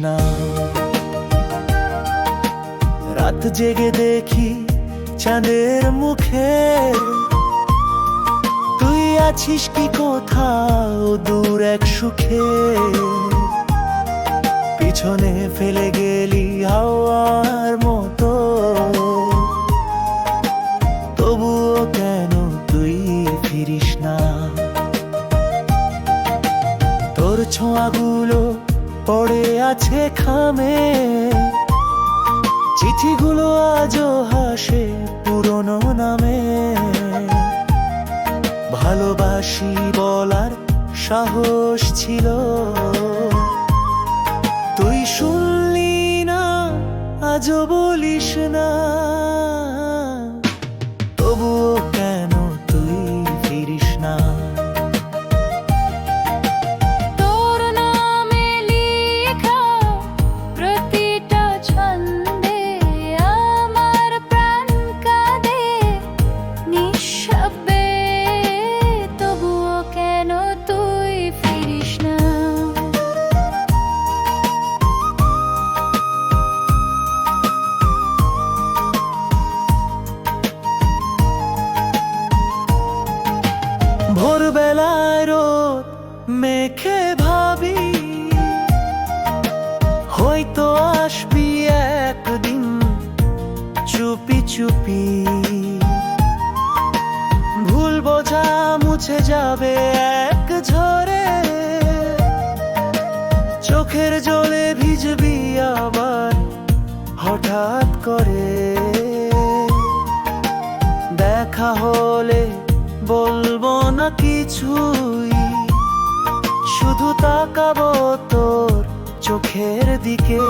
না? রাত জেগে দেখি চাঁদের মুখে। তুই আছিস কি কোথাও দূর এক সুখে? পিছনে ফেলে গেলি হাওয়ার মতো। তবুও কেন তুই ফিরিস না? ছোঁয়াগুলো পড়ে আছে খামে। চিঠিগুলো আজও হাসে পুরনো নামে। ভালোবাসি বলার সাহস ছিল। তুই শুনলি না, আজও মেখে ভাবি, হয়তো আসবি একদিন চুপি চুপি। ভুল বোঝা মুছে যাবে এক ঝরে, চোখের জলে ভিজবি আবার হঠাৎ করে। দেখা হলে বলব না কিছুই শুধু তাকাবো তোর চোখের দিকে।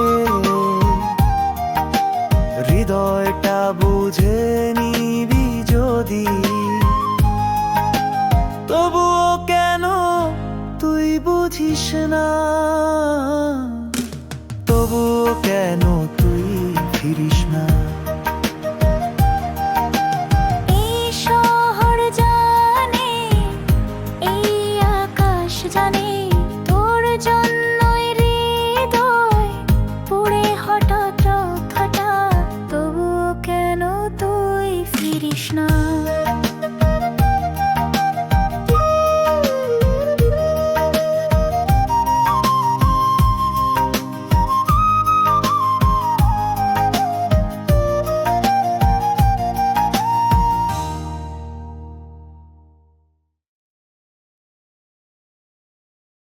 হৃদয়টা বুঝে নিবি যদি। তবুও কেন তুই বুঝিস না? তবুও কেন তুই ফিরিস না? Chinese.